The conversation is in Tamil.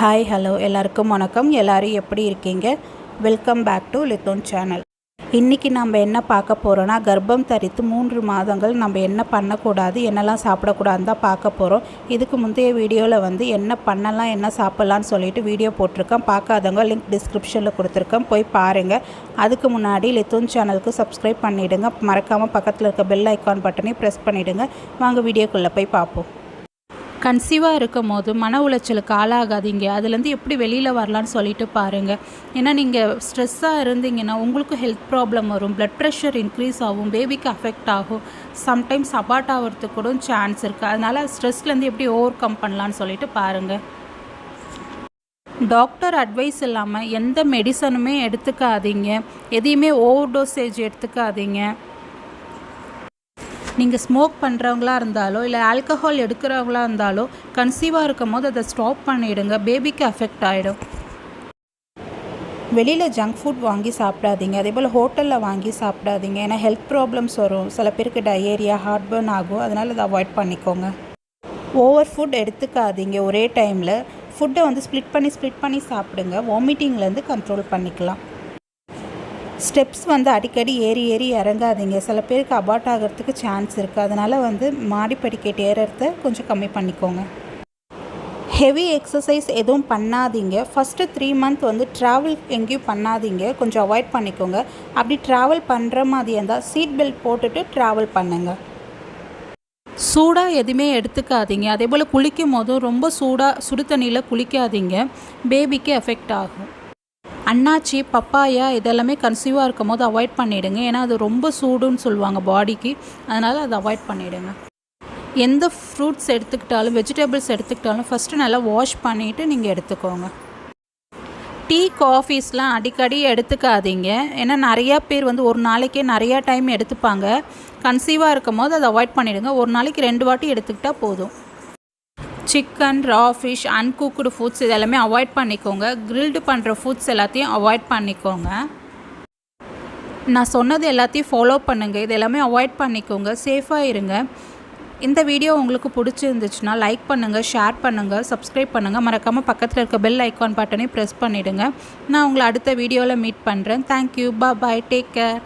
ஹாய் ஹலோ எல்லாருக்கும் வணக்கம். எல்லோரும் எப்படி இருக்கீங்க? வெல்கம் பேக் டு லித்தோன் சேனல் இன்றைக்கி நம்ம என்ன பார்க்க போகிறோன்னா கர்ப்பம் தரித்து மூன்று மாதங்கள் நம்ம என்ன பண்ணக்கூடாது என்னெல்லாம் சாப்பிடக்கூடாதுன்னு தான் பார்க்க போகிறோம் இதுக்கு முந்தைய வீடியோவில் வந்து என்ன பண்ணலாம் என்ன சாப்பிட்லான்னு சொல்லிட்டு வீடியோ போட்டிருக்கேன் பார்க்காதவங்க லிங்க் டிஸ்கிரிப்ஷனில் கொடுத்துருக்கேன் போய் பாருங்கள் அதுக்கு முன்னாடி லித்தோன் சேனலுக்கு சப்ஸ்கிரைப் பண்ணிவிடுங்க மறக்காமல் பக்கத்தில் இருக்க பெல் ஐக்கான் பட்டனையும் ப்ரெஸ் பண்ணிவிடுங்க வாங்க வீடியோக்குள்ளே போய் பார்ப்போம். கன்சீவாக இருக்கும் போது மன உளைச்சலுக்கு ஆளாகாதீங்க. அதுலேருந்து எப்படி வெளியில் வரலான்னு சொல்லிட்டு பாருங்கள் ஏன்னா நீங்கள் ஸ்ட்ரெஸ்ஸாக இருந்தீங்கன்னா உங்களுக்கும் ஹெல்த் ப்ராப்ளம் வரும். ப்ளட் ப்ரெஷர் இன்க்ரீஸ் ஆகும். பேபிக்கு அஃபெக்ட் ஆகும். சம்டைம்ஸ் அபார்ட் ஆகிறதுக்கு கூட சான்ஸ் இருக்குது அதனால் ஸ்ட்ரெஸ்லேருந்து எப்படி ஓவர் கம் பண்ணலான்னு சொல்லிட்டு பாருங்கள் டாக்டர் அட்வைஸ் இல்லாமல் எந்த மெடிசனுமே எடுத்துக்காதீங்க. எதையுமே ஓவர் டோசேஜ் எடுத்துக்காதீங்க. நீங்கள் ஸ்மோக் பண்ணுறவங்களா இருந்தாலோ இல்லை ஆல்கஹால் எடுக்கிறவங்களா இருந்தாலோ கன்சீவாக இருக்கும் போது அதை ஸ்டாப் பண்ணிவிடுங்க பேபிக்கு அஃபெக்ட் ஆகிடும் வெளியில் ஜங்க் ஃபுட் வாங்கி சாப்பிடாதீங்க. அதே போல் ஹோட்டலில் வாங்கி சாப்பிடாதீங்க. ஏன்னா ஹெல்த் ப்ராப்ளம்ஸ் வரும். சில பேருக்கு டயேரியா ஹார்ட் பர்ன் ஆகும். அதனால் அதை அவாய்ட் பண்ணிக்கோங்க. ஓவர் ஃபுட் எடுத்துக்காதீங்க. ஒரே டைமில் ஃபுட்டை வந்து ஸ்ப்ளிட் பண்ணி ஸ்ப்ளிட் பண்ணி சாப்பிடுங்க. வாமிட்டிங்லேருந்து கண்ட்ரோல் பண்ணிக்கலாம். ஸ்டெப்ஸ் வந்து அடிக்கடி ஏறி ஏறி இறங்காதீங்க. சில பேருக்கு அபார்ட் ஆகிறதுக்கு சான்ஸ் இருக்குது அதனால் வந்து மாடி படிக்கட்டு ஏறுறத கொஞ்சம் கம்மி பண்ணிக்கோங்க. ஹெவி எக்ஸசைஸ் எதுவும் பண்ணாதீங்க. ஃபஸ்ட்டு த்ரீ மந்த் வந்து ட்ராவல் எங்கேயும் பண்ணாதீங்க. கொஞ்சம் அவாய்ட் பண்ணிக்கோங்க. அப்படி ட்ராவல் பண்ணுற மாதிரி இருந்தால் சீட் பெல்ட் போட்டுட்டு ட்ராவல் பண்ணுங்கள் சூடாக எதுவுமே எடுத்துக்காதீங்க. அதே போல் குளிக்கும் போதும் ரொம்ப சூடாக சுடு தண்ணியில் குளிக்காதீங்க. பேபிக்கு எஃபெக்ட் ஆகும். அன்னாச்சி பப்பாயா இதெல்லாமே கன்சீவாக இருக்கும் போது அவாய்ட் பண்ணிவிடுங்க ஏன்னா அது ரொம்ப சூடுன்னு சொல்லுவாங்க பாடிக்கு அதனால் அதை அவாய்ட் பண்ணிவிடுங்க எந்த ஃப்ரூட்ஸ் எடுத்துக்கிட்டாலும் வெஜிடபிள்ஸ் எடுத்துக்கிட்டாலும் ஃபஸ்ட்டு நல்லா வாஷ் பண்ணிவிட்டு நீங்கள் எடுத்துக்கோங்க. டீ காஃபீஸ்லாம் அடிக்கடி எடுத்துக்காதீங்க. ஏன்னா நிறையா பேர் வந்து ஒரு நாளைக்கே நிறையா டைம் எடுத்துப்பாங்க. கன்சீவாக இருக்கும் போது அதை அவாய்ட் பண்ணிவிடுங்க ஒரு நாளைக்கு ரெண்டு வாட்டி எடுத்துக்கிட்டால் போதும். Chicken raw fish uncooked foods இதெல்லாமே அவாய்ட் பண்ணிக்கோங்க. கிரில்டு பண்ணுற ஃபுட்ஸ் எல்லாத்தையும் அவாய்ட் பண்ணிக்கோங்க. நான் சொன்னது எல்லாத்தையும் ஃபாலோ பண்ணுங்கள் இது எல்லாமே அவாய்ட் பண்ணிக்கோங்க சேஃபாக இருங்க. இந்த வீடியோ உங்களுக்கு பிடிச்சிருந்துச்சுன்னா லைக் பண்ணுங்கள் ஷேர் பண்ணுங்கள் சப்ஸ்கிரைப் பண்ணுங்கள் மறக்காமல் பக்கத்தில் இருக்க பெல் ஐக்கான் பட்டனையும் ப்ரெஸ் பண்ணிவிடுங்க நான் உங்களை அடுத்த வீடியோவில் மீட் பண்ணுறேன் தேங்க்யூ பா பாய் டேக் கேர்